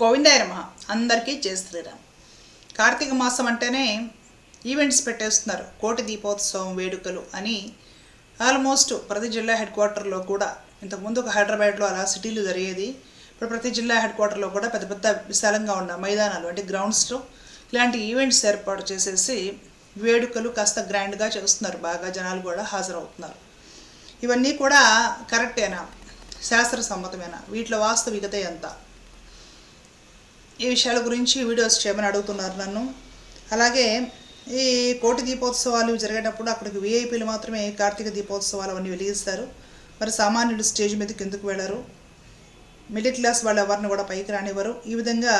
గోవిందాయ నమ అందరికీ జయ శ్రీరామ్. కార్తీక మాసం అంటేనే ఈవెంట్స్ పెట్టేస్తున్నారు. కోటి దీపోత్సవం వేడుకలు అని ఆల్మోస్ట్ ప్రతి జిల్లా హెడ్ క్వార్టర్లో కూడా ఇంతకుముందు ఒక హైదరాబాద్లో అలా సిటీలు జరిగేది. ఇప్పుడు ప్రతి జిల్లా హెడ్ క్వార్టర్లో కూడా పెద్ద పెద్ద విశాలంగా ఉన్న మైదానాలు అంటే గ్రౌండ్స్లో ఇలాంటి ఈవెంట్స్ ఏర్పాటు చేసేసి వేడుకలు కాస్త గ్రాండ్గా చేస్తున్నారు. బాగా జనాలు కూడా హాజరవుతున్నారు. ఇవన్నీ కూడా కరెక్టేనా? శాస్త్ర సమ్మతమేనా? వీటిలో వాస్తవికత ఎంత? ఈ విషయాల గురించి వీడియోస్ చేయమని అడుగుతున్నారు నన్ను. అలాగే ఈ కోటి దీపోత్సవాలు జరిగేటప్పుడు అక్కడికి విఐపీలు మాత్రమే కార్తీక దీపోత్సవాలు అవన్నీ వెలిగిస్తారు. మరి సామాన్యుడు స్టేజ్ మీదకి ఎందుకు వెళ్ళరు? మిడిల్ క్లాస్ వాళ్ళు ఎవరిని కూడా పైకి రానివ్వరు. ఈ విధంగా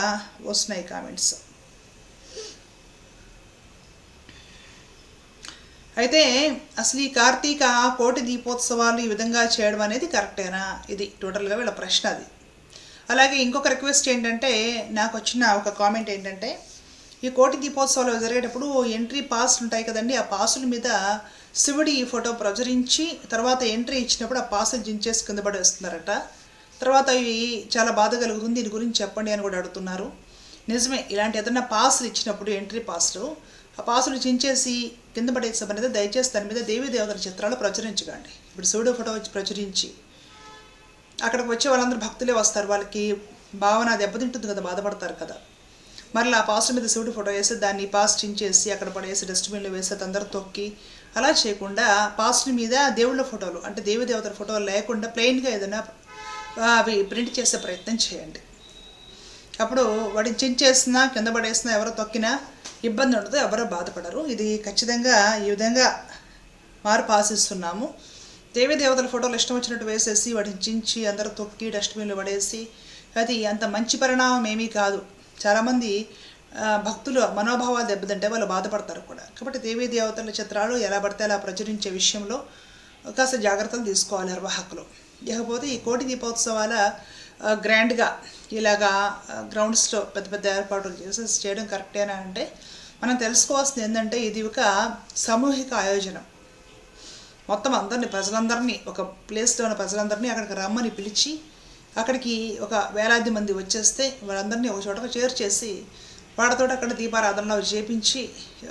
వస్తున్నాయి కామెంట్స్. అయితే అసలు ఈ కార్తీక కోటి దీపోత్సవాలు ఈ విధంగా చేయడం అనేది కరెక్టేనా? ఇది టోటల్గా వీళ్ళ ప్రశ్న అది. అలాగే ఇంకొక రిక్వెస్ట్ ఏంటంటే నాకు వచ్చిన ఒక కామెంట్ ఏంటంటే ఈ కోటి దీపోత్సవాలు జరిగేటప్పుడు ఎంట్రీ పాస్లు ఉంటాయి కదండి ఆ పాసుల మీద శివుడి ఈ ఫోటో ప్రచురించి తర్వాత ఎంట్రీ ఇచ్చినప్పుడు ఆ పాసులు జించేసి కింద పడేస్తున్నారట. తర్వాత ఇవి చాలా బాధ కలుగుతుంది దీని గురించి చెప్పండి అని కూడా అడుగుతున్నారు. నిజమే ఇలాంటి ఏదైనా పాసులు ఇచ్చినప్పుడు ఎంట్రీ పాసులు ఆ పాసులు చించేసి కింద పడేసాం దయచేసి దాని మీద దేవీ దేవతల చిత్రాలు ప్రచురించకండి. ఇప్పుడు శివుడు ఫోటో వచ్చి ప్రచురించి అక్కడికి వచ్చే వాళ్ళందరూ భక్తులే వస్తారు. వాళ్ళకి భావన దెబ్బతింటుంది కదా బాధపడతారు కదా. మరలా ఆ పాస్టర్ మీద శివుడు ఫోటో వేసి దాన్ని పాస్ట్ చించేసి అక్కడ పడేసి డస్ట్బిన్లో వేసి అందరూ తొక్కి అలా చేయకుండా పాస్టర్ మీద దేవుళ్ళ ఫోటోలు అంటే దేవి దేవతల ఫోటోలు లేకుండా ప్లెయిన్గా ఏదైనా అవి ప్రింట్ చేసే ప్రయత్నం చేయండి. అప్పుడు వాటిని చించేసినా కింద పడేసినా ఎవరో తొక్కినా ఇబ్బంది ఉండదు ఎవరో బాధపడరు. ఇది ఖచ్చితంగా ఈ విధంగా మార్పు ఆశిస్తున్నాము. దేవీ దేవతల ఫోటోలు ఇష్టం వచ్చినట్టు వేసేసి వాటిని చించి అందరూ తొక్కి డస్ట్బిన్లు పడేసి అది అంత మంచి పరిణామం ఏమీ కాదు. చాలామంది భక్తులు మనోభావాలు దెబ్బతింటే వాళ్ళు బాధపడతారు కూడా. కాబట్టి దేవీ దేవతల చిత్రాలు ఎలా పడితే అలా ప్రచురించే విషయంలో కాస్త జాగ్రత్తలు తీసుకోవాలి నిర్వాహకులు ఇకపోతే ఈ కోటి దీపోత్సవాల గ్రాండ్గా ఇలాగా గ్రౌండ్స్లో పెద్ద పెద్ద ఏర్పాట్లు చేసి చేయడం కరెక్టేనా అంటే మనం తెలుసుకోవాల్సింది ఏంటంటే ఇది ఒక సామూహిక ఆయోజనం. మొత్తం అందరినీ ప్రజలందరినీ ఒక ప్లేస్లో ఉన్న ప్రజలందరినీ అక్కడికి రమ్మని పిలిచి అక్కడికి ఒక వేలాది మంది వచ్చేస్తే వాళ్ళందరినీ ఒక చోటకు చేర్చేసి వాళ్ళతో అక్కడ దీపారాధనలో చేపించి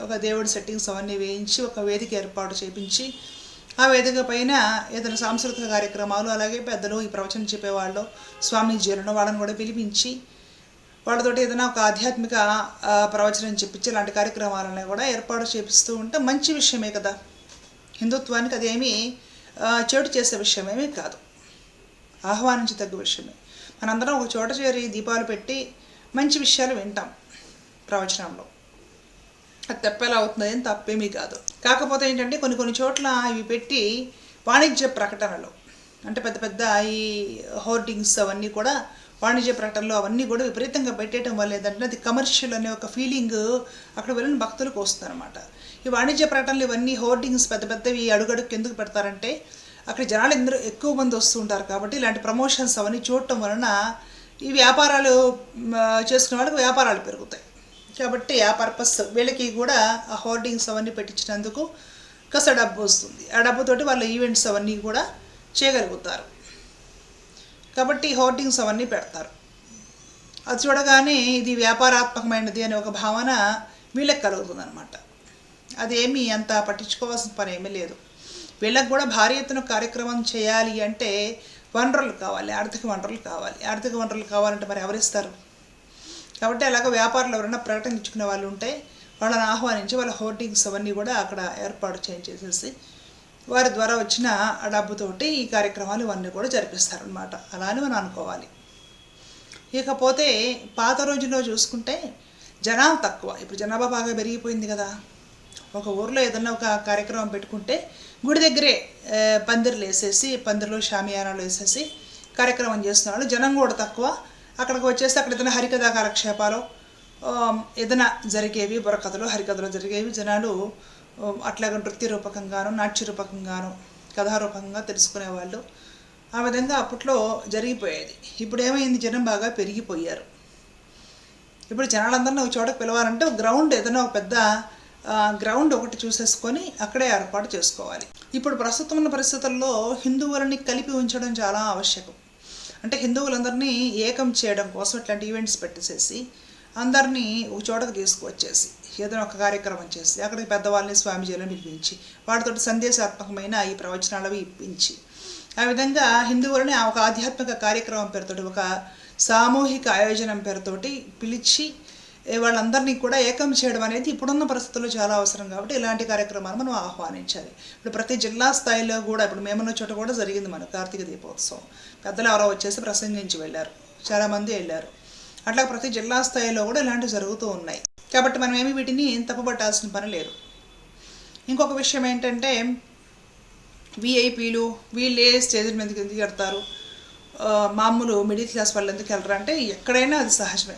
ఒక దేవుడి సెట్టింగ్స్ అవన్నీ వేయించి ఒక వేదిక ఏర్పాటు చేపించి ఆ వేదిక పైన ఏదైనా సాంస్కృతిక కార్యక్రమాలు అలాగే పెద్దలు ఈ ప్రవచనం చెప్పేవాళ్ళు స్వామీజీలను వాళ్ళని కూడా పిలిపించి వాళ్ళతోటి ఏదైనా ఒక ఆధ్యాత్మిక ప్రవచనం చెప్పించి ఇలాంటి కార్యక్రమాలను కూడా ఏర్పాటు చేపిస్తూ ఉంటే మంచి విషయమే కదా. హిందుత్వానికి అదేమీ చోటు చెడు చేసే విషయమేమీ కాదు. ఆహ్వానించదగ్గ విషయమే. మనందరం ఒక చోట చేరి దీపాలు పెట్టి మంచి విషయాలు వింటాం ప్రవచనంలో. అది తప్పేలా అవుతుంది అని తప్పేమీ కాదు. కాకపోతే ఏంటంటే కొన్ని కొన్ని చోట్ల ఇవి పెట్టి వాణిజ్య ప్రకటనలు అంటే పెద్ద పెద్ద ఈ హోర్డింగ్స్ అవన్నీ కూడా వాణిజ్య ప్రకటనలు అవన్నీ కూడా విపరీతంగా పెట్టేయటం వల్ల ఏంటంటే అది కమర్షియల్ అనే ఒక ఫీలింగ్ అక్కడ వెళ్ళిన భక్తులకు వస్తుందన్నమాట. ఈ వాణిజ్య ప్రకటనలు ఇవన్నీ హోర్డింగ్స్ పెద్ద పెద్దవి అడుగడుగు ఎందుకు పెడతారంటే అక్కడ జనాలు ఎందరూ ఎక్కువ మంది వస్తుంటారు కాబట్టి ఇలాంటి ప్రమోషన్స్ అవన్నీ చూడటం వలన ఈ వ్యాపారాలు చేసుకునే వాళ్ళకి వ్యాపారాలు పెరుగుతాయి. కాబట్టి ఆ పర్పస్ వీళ్ళకి కూడా ఆ హోర్డింగ్స్ అవన్నీ పెట్టించినందుకు కాస్త డబ్బు వస్తుంది. ఆ డబ్బుతోటి వాళ్ళ ఈవెంట్స్ అవన్నీ కూడా చేయగలుగుతారు. కాబట్టి హోర్డింగ్స్ అవన్నీ పెడతారు. అది చూడగానే ఇది వ్యాపారాత్మకమైనది అనే ఒక భావన వీళ్ళకి కలుగుతుంది అనమాట అదేమీ అంత పట్టించుకోవాల్సిన పని ఏమీ లేదు. వీళ్ళకి కూడా భారీ ఎత్తున కార్యక్రమం చేయాలి అంటే వనరులు కావాలి ఆర్థిక వనరులు కావాలి. ఆర్థిక వనరులు కావాలంటే మరి ఎవరిస్తారు? కాబట్టి అలాగ వ్యాపారులు ఎవరైనా ప్రకటన ఇచ్చుకునే వాళ్ళు ఉంటే వాళ్ళని ఆహ్వానించి వాళ్ళ హోర్డింగ్స్ అవన్నీ కూడా అక్కడ ఏర్పాటు చేసేసి వారి ద్వారా వచ్చిన డబ్బుతోటి ఈ కార్యక్రమాలు ఇవన్నీ కూడా జరిపిస్తారనమాట అలా అని మనం అనుకోవాలి. ఇకపోతే పాత రోజుల్లో చూసుకుంటే జనాభా తక్కువ. ఇప్పుడు జనాభా బాగా పెరిగిపోయింది కదా. ఒక ఊర్లో ఏదన్నా ఒక కార్యక్రమం పెట్టుకుంటే గుడి దగ్గరే పందిర్లు వేసేసి పందిర్లు షామియానాలు వేసేసి కార్యక్రమం చేస్తున్నారు జనం కూడా తక్కువ. అక్కడికి వచ్చేసి అక్కడ ఏదైనా హరికథా కాలక్షేపాలు ఏదైనా జరిగేవి బుర్రకథలు హరికథలు జరిగేవి జనాలు అట్లాగే నృత్య రూపకంగాను నాట్య రూపకంగాను కథారూపకంగా తెలుసుకునేవాళ్ళు. ఆ విధంగా అప్పట్లో జరిగిపోయేది. ఇప్పుడు ఏమైంది? జనం బాగా పెరిగిపోయారు. ఇప్పుడు జనాలందరినీ ఒక చోట పిలవాలంటే గ్రౌండ్ ఏదైనా ఒక పెద్ద గ్రౌండ్ ఒకటి చూసేసుకొని అక్కడే ఏర్పాటు చేసుకోవాలి. ఇప్పుడు ప్రస్తుతం ఉన్న పరిస్థితుల్లో హిందువులని కలిపి ఉంచడం చాలా ఆవశ్యకం. అంటే హిందువులందరినీ ఏకం చేయడం కోసం ఇట్లాంటి ఈవెంట్స్ పెట్టేసేసి అందరినీ ఒక చోటకు తీసుకువచ్చేసి ఏదైనా ఒక కార్యక్రమం చేసి అక్కడికి పెద్దవాళ్ళని స్వామీజీలను పిలిపించి వాటితో సందేశాత్మకమైన ఈ ప్రవచనాలు అవి ఇప్పించి ఆ విధంగా హిందువులని ఒక ఆధ్యాత్మిక కార్యక్రమం పేరుతోటి ఒక సామూహిక ఆయోజనం పేరుతోటి పిలిచి వాళ్ళందరినీ కూడా ఏకం చేయడం అనేది ఇప్పుడున్న పరిస్థితుల్లో చాలా అవసరం కాబట్టి ఇలాంటి కార్యక్రమాలు మనం ఆహ్వానించాలి. ఇప్పుడు ప్రతి జిల్లా స్థాయిలో కూడా ఇప్పుడు మేమున్న చోట కూడా జరిగింది మన కార్తీక దీపోత్సవం. పెద్దలు ఎవరో వచ్చేసి ప్రసంగించి వెళ్ళారు. చాలామంది వెళ్ళారు. అట్లా ప్రతి జిల్లా స్థాయిలో కూడా ఇలాంటివి జరుగుతూ ఉన్నాయి. కాబట్టి మనం ఏమి వీటిని తప్పుపట్టాల్సిన పని లేదు. ఇంకొక విషయం ఏంటంటే విఐపీలు వీళ్ళే స్టేజ్ మీదకి ఎందుకు వెళ్తారు మామూలు మిడిల్ క్లాస్ వాళ్ళు ఎందుకు వెళ్ళరు అంటే ఎక్కడైనా అది సహజమే.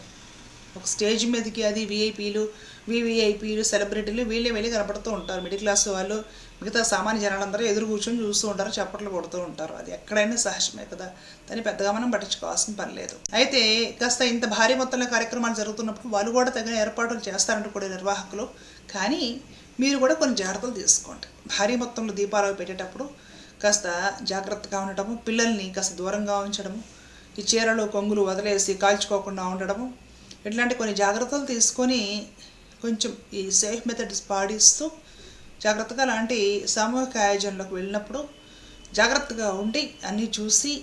ఒక స్టేజ్ మీదకి అది విఐపీలు వివిఐపీలు సెలబ్రిటీలు వీళ్ళే వెళ్ళి కనపడుతూ ఉంటారు. మిడిల్ క్లాస్ వాళ్ళు మిగతా సామాన్య జనాలందరూ ఎదురు కూర్చొని చూస్తూ ఉంటారు చప్పట్లు కొడుతూ ఉంటారు. అది ఎక్కడైనా సహజమే కదా. దాన్ని పెద్దగా మనం పట్టించుకోవాల్సిన పని లేదు. అయితే కాస్త ఇంత భారీ మొత్తంలో కార్యక్రమాలు జరుగుతున్నప్పుడు వాళ్ళు కూడా తగిన ఏర్పాట్లు చేస్తారంటూ కూడా నిర్వాహకులు. కానీ మీరు కూడా కొన్ని జాగ్రత్తలు తీసుకోండి. భారీ మొత్తంలో దీపాలు పెట్టేటప్పుడు కాస్త జాగ్రత్తగా ఉండటము పిల్లల్ని కాస్త దూరంగా ఉంచడము ఈ చీరలు కొంగులు వదిలేసి కాల్చుకోకుండా ఉండడము ఇట్లాంటి కొన్ని జాగ్రత్తలు తీసుకొని కొంచెం ఈ సేఫ్ మెథడ్స్ పాటిస్తూ జాగ్రత్తగా లాంటి సామూహిక ఆయోజనలకు వెళ్ళినప్పుడు జాగ్రత్తగా ఉండి అన్నీ చూసి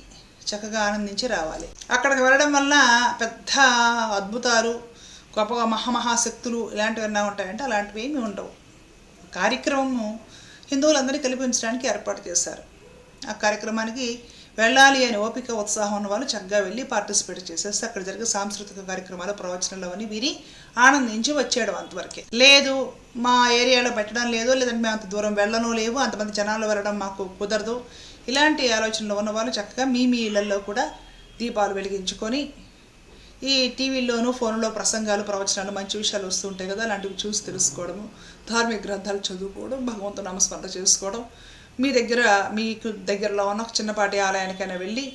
చక్కగా ఆనందించి రావాలి. అక్కడికి వెళ్ళడం వల్ల పెద్ద అద్భుతాలు గొప్పగా మహామహాశక్తులు ఇలాంటివి ఎన్నా ఉంటాయంటే అలాంటివి ఏమీ ఉండవు. కార్యక్రమము హిందువులందరినీ కల్పించడానికి ఏర్పాటు చేశారు. ఆ కార్యక్రమానికి వెళ్ళాలి అనే ఓపిక ఉత్సాహం ఉన్న వాళ్ళు చక్కగా వెళ్ళి పార్టిసిపేట్ చేసేస్తే అక్కడ జరిగే సాంస్కృతిక కార్యక్రమాలు ప్రవచనాలు అవన్నీ విని ఆనందించి వచ్చేయడం అంతవరకే. లేదు మా ఏరియాలో పెట్టడం లేదు లేదంటే మేము అంత దూరం వెళ్ళను లేవు అంతమంది జనాలు వెళ్ళడం మాకు కుదరదు. ఇలాంటి ఆలోచనలు ఉన్న వాళ్ళు చక్కగా మీ మీ ఇళ్ళలో కూడా దీపాలు వెలిగించుకొని ఈ టీవీల్లోనూ ఫోన్లో ప్రసంగాలు ప్రవచనాలు మంచి విషయాలు వస్తుంటాయి కదా అలాంటివి చూసి తెలుసుకోవడము ధార్మిక గ్రంథాలు చదువుకోవడం భగవంతు నామస్మరణ చేసుకోవడం మీ దగ్గర మీకు దగ్గరలో ఉన్న ఒక చిన్నపాటి ఆలయానికైనా వెళ్ళి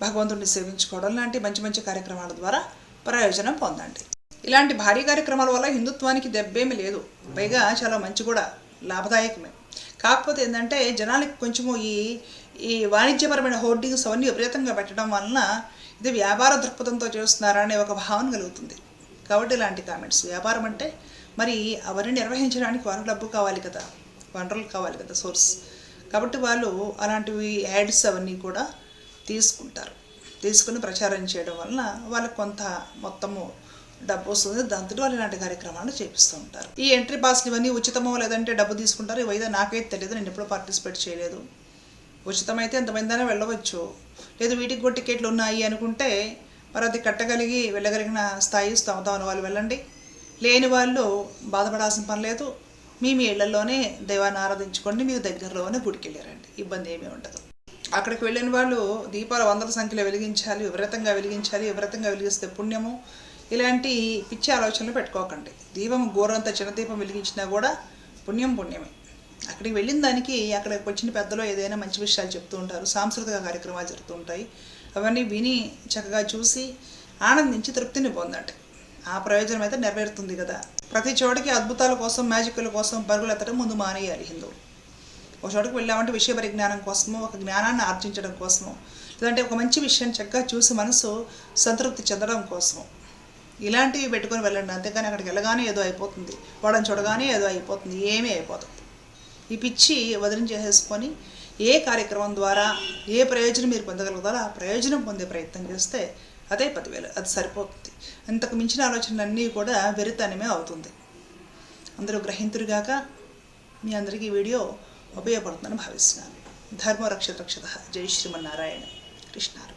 భగవంతుడిని సేవించుకోవడం లాంటి మంచి మంచి కార్యక్రమాల ద్వారా ప్రయోజనం పొందండి. ఇలాంటి భారీ కార్యక్రమాల వల్ల హిందుత్వానికి దెబ్బేమీ లేదు. పైగా చాలా మంచి కూడా లాభదాయకమే. కాకపోతే ఏంటంటే జనాలకి కొంచెము ఈ ఈ వాణిజ్యపరమైన హోర్డింగ్స్ అవన్నీ విపరీతంగా పెట్టడం వలన ఇది వ్యాపార దృక్పథంతో చేస్తున్నారా అనే ఒక భావన కలుగుతుంది. కాబట్టి ఇలాంటి కామెంట్స్. వ్యాపారం అంటే మరి అవన్నీ నిర్వహించడానికి వారు డబ్బు కావాలి కదా? వనరులు కావాలి కదా? సోర్స్. కాబట్టి వాళ్ళు అలాంటివి యాడ్స్ అవన్నీ కూడా తీసుకుంటారు. తీసుకుని ప్రచారం చేయడం వలన వాళ్ళకి కొంత మొత్తము డబ్బు వస్తుంది. దాంతో వాళ్ళు ఇలాంటి కార్యక్రమాలు చేపిస్తూ ఉంటారు. ఈ ఎంట్రీ పాస్లు ఇవన్నీ ఉచితమో లేదంటే డబ్బు తీసుకుంటారు ఇవైతే నాకైతే తెలియదు. నేను ఎప్పుడూ పార్టిసిపేట్ చేయలేదు. ఉచితమైతే ఎంతమందైనా వెళ్ళవచ్చు. లేదు వీటికి కూడా టికెట్లు ఉన్నాయి అనుకుంటే మరి అది కట్టగలిగి వెళ్ళగలిగిన స్థాయి స్తమతం ఉన్న వాళ్ళు వెళ్ళండి. లేని వాళ్ళు బాధపడాల్సిన పని లేదు. మీ మీ ఇళ్ళలోనే దైవాన్ని ఆరాధించుకోండి మీ దగ్గరలోనే గుడికి వెళ్ళారండి ఇబ్బంది ఏమీ ఉండదు. అక్కడికి వెళ్ళిన వాళ్ళు దీపాలు వందల సంఖ్యలో వెలిగించాలి వివ్రతంగా వెలిగించాలి వివ్రతంగా వెలిగిస్తే పుణ్యము. ఇలాంటి పిచ్చి ఆలోచనలు పెట్టుకోకండి. దీపం గోరంత చిన్న దీపం వెలిగించినా కూడా పుణ్యం పుణ్యమే. అక్కడికి వెళ్ళిన దానికి అక్కడికి వచ్చిన పెద్దలు ఏదైనా మంచి విషయాలు చెప్తూ ఉంటారు సాంస్కృతిక కార్యక్రమాలు జరుగుతూ ఉంటాయి. అవన్నీ విని చక్కగా చూసి ఆనందించి తృప్తిని పొందండి. ఆ ప్రయోజనం అయితే నెరవేరుతుంది కదా. ప్రతి చోటికి అద్భుతాల కోసం మ్యాజిక్ల కోసం పరుగులెత్తడం ముందు మానేయాలి హిందువులు ఒక చోటుకు వెళ్ళామంటే విషయ పరిజ్ఞానం కోసమో ఒక జ్ఞానాన్ని ఆర్జించడం కోసమో లేదంటే ఒక మంచి విషయం చక్కగా చూసి మనసు సంతృప్తి చెందడం కోసము. ఇలాంటివి పెట్టుకొని వెళ్ళండి. అంతేకాని అక్కడికి వెళ్ళగానే ఏదో అయిపోతుంది. వాడని చూడగానే ఏదో అయిపోతుంది. ఏమీ అయిపోతుంది ఈ పిచ్చి వదిలించేసేసుకొని ఏ కార్యక్రమం ద్వారా ఏ ప్రయోజనం మీరు పొందగలుగుతారో ఆ ప్రయోజనం పొందే ప్రయత్నం చేస్తే అదే పదివేలు అది సరిపోతుంది. అంతకు మించిన ఆలోచనలన్నీ కూడా వెరితనమే అవుతుంది. అందరూ గ్రహింతురుగాక మీ అందరికీ వీడియో ఉపయోగపడుతుందని భావిస్తున్నాను. ధర్మ రక్షత రక్షత జై శ్రీమన్నారాయణ. కృష్ణారు